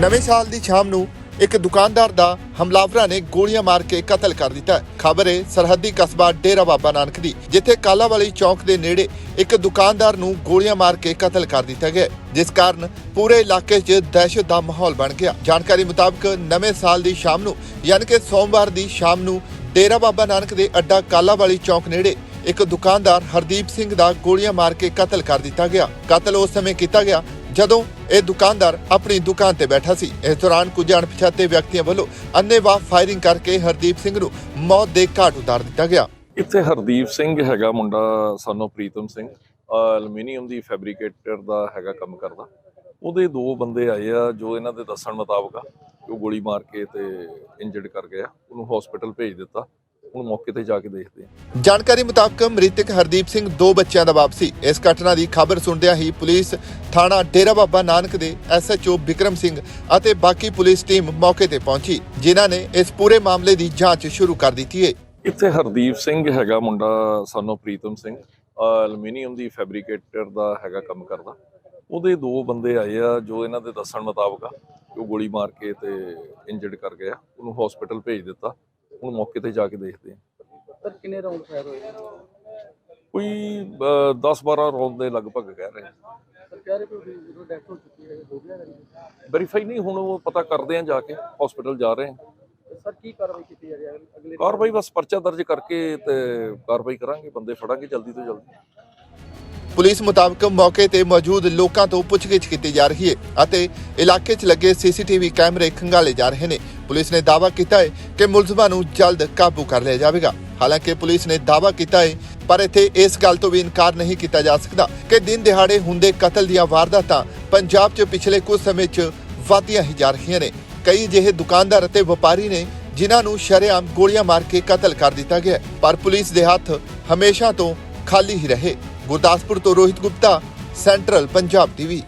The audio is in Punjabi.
ਨਵੇਂ ਸਾਲ ਦੀ ਸ਼ਾਮ ਨੂੰ ਇੱਕ ਦੁਕਾਨਦਾਰ ਦਾ ਹਮਲਾਵਰਾਂ ਨੇ ਗੋਲੀਆਂ ਮਾਰ ਕੇ ਕਤਲ ਕਰ ਦਿੱਤਾ। ਖਬਰ ਹੈ ਸਰਹੱਦੀ ਕਸਬਾ ਡੇਰਾ ਬਾਬਾ ਨਾਨਕ ਦੀ, ਜਿੱਥੇ ਕਾਲਾਵਾਲੀ ਚੌਂਕ ਦੇ ਨੇੜੇ ਇੱਕ ਦੁਕਾਨਦਾਰ ਨੂੰ ਗੋਲੀਆਂ ਮਾਰ ਕੇ ਕਤਲ ਕਰ ਦਿੱਤਾ ਗਿਆ ਜਿਸ ਕਾਰਨ ਪੂਰੇ ਇਲਾਕੇ 'ਚ ਦਹਿਸ਼ਤ ਦਾ ਮਾਹੌਲ ਬਣ ਗਿਆ। ਜਾਣਕਾਰੀ ਮੁਤਾਬਕ ਨਵੇਂ ਸਾਲ ਦੀ ਸ਼ਾਮ ਨੂੰ, ਯਾਨੀ ਕਿ ਸੋਮਵਾਰ ਦੀ ਸ਼ਾਮ ਨੂੰ ਡੇਰਾ ਬਾਬਾ ਨਾਨਕ ਦੇ ਅੱਡਾ ਕਾਲਾਵਾਲੀ ਚੌਂਕ ਨੇੜੇ ਇੱਕ ਦੁਕਾਨਦਾਰ ਹਰਦੀਪ ਸਿੰਘ ਦਾ ਗੋਲੀਆਂ ਮਾਰ ਕੇ ਕਤਲ ਕਰ ਦਿੱਤਾ ਗਿਆ। ਕਤਲ ਉਸ ਸਮੇਂ ਕੀਤਾ ਗਿਆ ਜਦੋਂ ਇਹ ਦੁਕਾਨਦਾਰ ਆਪਣੀ ਦੁਕਾਨ ਤੇ ਬੈਠਾ ਸੀ, ਇਸ ਦੌਰਾਨ ਕੁਝ ਅਣਪਛਾਤੇ ਵਿਅਕਤੀਆਂ ਵੱਲੋਂ ਅੰਨ੍ਹੇਵਾਹ ਫਾਇਰਿੰਗ ਕਰਕੇ ਹਰਦੀਪ ਸਿੰਘ ਨੂੰ ਮੌਤ ਦੇ ਘਾਟ ਉਤਾਰ ਦਿੱਤਾ ਗਿਆ। ਇੱਥੇ ਹਰਦੀਪ ਸਿੰਘ ਹੈਗਾ, ਮੁੰਡਾ ਸਾਨੂੰ ਪ੍ਰੀਤਮ ਸਿੰਘ ਐਲੂਮੀਨੀਅਮ ਦੀ ਫੈਬਰੀਕੇਟਰ ਦਾ ਹੈਗਾ ਕੰਮ ਕਰਦਾ। ਉਹਦੇ ਦੋ ਬੰਦੇ ਆਏ ਆ, ਜੋ ਇਹਨਾਂ ਦੇ ਦੱਸਣ ਮੁਤਾਬਕ ਆ, ਉਹ ਗੋਲੀ ਮਾਰ ਕੇ ਤੇ ਇੰਜਰਡ ਕਰ ਗਿਆ ਉਹਨੂੰ ਹਸਪੀਟਲ ਭੇਜ ਦਿੱਤਾ। ਹੁਣ ਮੌਕੇ ਤੇ ਜਾ ਕੇ ਦੇਖਦੇ ਆ ਜਾਣਕਾਰੀ ਮੁਤਾਬਕ ਮ੍ਰਿਤਕ ਹਰਦੀਪ ਸਿੰਘ ਦੋ ਬੱਚਿਆਂ ਦਾ ਬਾਪ ਸੀ ਇਸ ਘਟਨਾ ਦੀ ਖਬਰ ਸੁਣਦਿਆਂ ਹੀ ਪੁਲਿਸ ਥਾਣਾ ਡੇਰਾ ਬਾਬਾ ਨਾਨਕ ਦੇ ਐਸਐਚਓ ਵਿਕਰਮ ਸਿੰਘ ਅਤੇ ਬਾਕੀ ਪੁਲਿਸ ਟੀਮ ਮੌਕੇ ਤੇ ਪਹੁੰਚੀ ਜਿਨ੍ਹਾਂ ਨੇ ਇਸ ਪੂਰੇ ਮਾਮਲੇ ਦੀ ਜਾਂਚ ਸ਼ੁਰੂ ਕਰ ਦਿੱਤੀ ਹੈ ਇੱਥੇ ਹਰਦੀਪ ਸਿੰਘ ਹੈਗਾ ਮੁੰਡਾ ਸਾਨੂੰ ਪ੍ਰੀਤਮ ਸਿੰਘ ਐਲੂਮੀਨੀਅਮ ਦੀ ਫੈਬਰੀਕੇਟਰ ਦਾ ਹੈਗਾ ਕੰਮ ਕਰਦਾ। ਉਹਦੇ ਦੋ ਬੰਦੇ ਆਏ ਆ ਜੋ ਇਹਨਾਂ ਦੇ ਦੱਸਣ ਮੁਤਾਬਕ ਉਹ ਗੋਲੀ ਮਾਰ ਕੇ ਤੇ ਇੰਜਰਡ ਕਰ ਗਿਆ ਉਹਨੂੰ ਹਸਪੀਟਲ ਭੇਜ ਦਿੱਤਾ। ਹੁਣ ਮੌਕੇ ਤੇ ਜਾ ਕੇ ਦੇਖਦੇ ਆ ਸਰ ਕਿੰਨੇ ਰਾਉਂਡ ਫਾਇਰ ਹੋਏ? ਕੋਈ 10-12 ਰੌਂਦ ਦੇ ਲਗਭਗ ਕਹਿ ਰਹੇ। ਸਰ ਕਹਿ ਰਹੇ ਕਿ ਜਦੋਂ ਡੈਥ ਹੋ ਚੁੱਕੀ ਹੈ ਹੋ ਗਿਆ ਹੈ। ਵੈਰੀਫਾਈ ਨਹੀਂ ਹੁਣ ਉਹ ਪਤਾ ਕਰਦੇ ਆ ਜਾ ਕੇ ਹਸਪੀਟਲ ਜਾ ਰਹੇ ਆ ਸਰ ਕੀ ਕਾਰਵਾਈ ਕੀਤੀ ਜਾ ਰਹੀ ਹੈ? ਅਗਲੇ ਕਾਰਵਾਈ ਬਸ ਪਰਚਾ ਦਰਜ ਕਰਕੇ ਤੇ ਕਾਰਵਾਈ ਕਰਾਂਗੇ ਬੰਦੇ ਫੜਾਂਗੇ ਜਲਦੀ ਤੋਂ ਜਲਦੀ। ਪੁਲਿਸ ਮੁਤਾਬਕ ਮੌਕੇ ਤੇ ਮੌਜੂਦ ਲੋਕਾਂ ਤੋਂ ਪੁੱਛਗਿੱਛ ਕੀਤੀ ਜਾ ਰਹੀ ਹੈ ਅਤੇ ਇਲਾਕੇ 'ਚ ਲੱਗੇ ਸੀਸੀਟੀਵੀ ਕੈਮਰੇ ਖੰਗਾਲੇ ਜਾ ਰਹੇ ਨੇ। ਪੁਲਿਸ ਨੇ ਦਾਅਵਾ ਕੀਤਾ ਹੈ ਕਿ ਮੁਲਜ਼ਮਾਂ ਨੂੰ ਜਲਦ ਕਾਬੂ ਕਰ ਲਿਆ ਜਾਵੇਗਾ। ਹਾਲਾਂਕਿ ਪੁਲਿਸ ਨੇ ਦਾਅਵਾ ਕੀਤਾ ਹੈ, ਪਰ ਇੱਥੇ ਇਸ ਗੱਲ ਤੋਂ ਵੀ ਇਨਕਾਰ ਨਹੀਂ ਕੀਤਾ ਜਾ ਸਕਦਾ ਕਿ ਦਿਨ ਦਿਹਾੜੇ ਹੁੰਦੇ ਕਤਲ ਦੀਆਂ ਵਾਰਦਾਤਾਂ ਪੰਜਾਬ 'ਚ ਪਿਛਲੇ ਕੁਝ ਸਮੇਂ 'ਚ ਵਾਧੀਆਂ ਹੀ ਜਾ ਰਹੀਆਂ ਨੇ। ਕਈ ਜਿਹੇ ਦੁਕਾਨਦਾਰ ਅਤੇ ਵਪਾਰੀ ਨੇ ਜਿਨ੍ਹਾਂ ਨੂੰ ਸ਼ਰੇਆਮ ਗੋਲੀਆਂ ਮਾਰ ਕੇ ਕਤਲ ਕਰ ਦਿੱਤਾ ਗਿਆ ਪਰ ਪੁਲਿਸ ਦੇ ਹੱਥ ਹਮੇਸ਼ਾ ਤੋਂ ਖਾਲੀ ਹੀ ਰਹੇ। ਗੁਰਦਾਸਪੁਰ ਤੋਂ ਰੋਹਿਤ ਗੁਪਤਾ ਸੈਂਟਰਲ ਪੰਜਾਬ ਟੀਵੀ।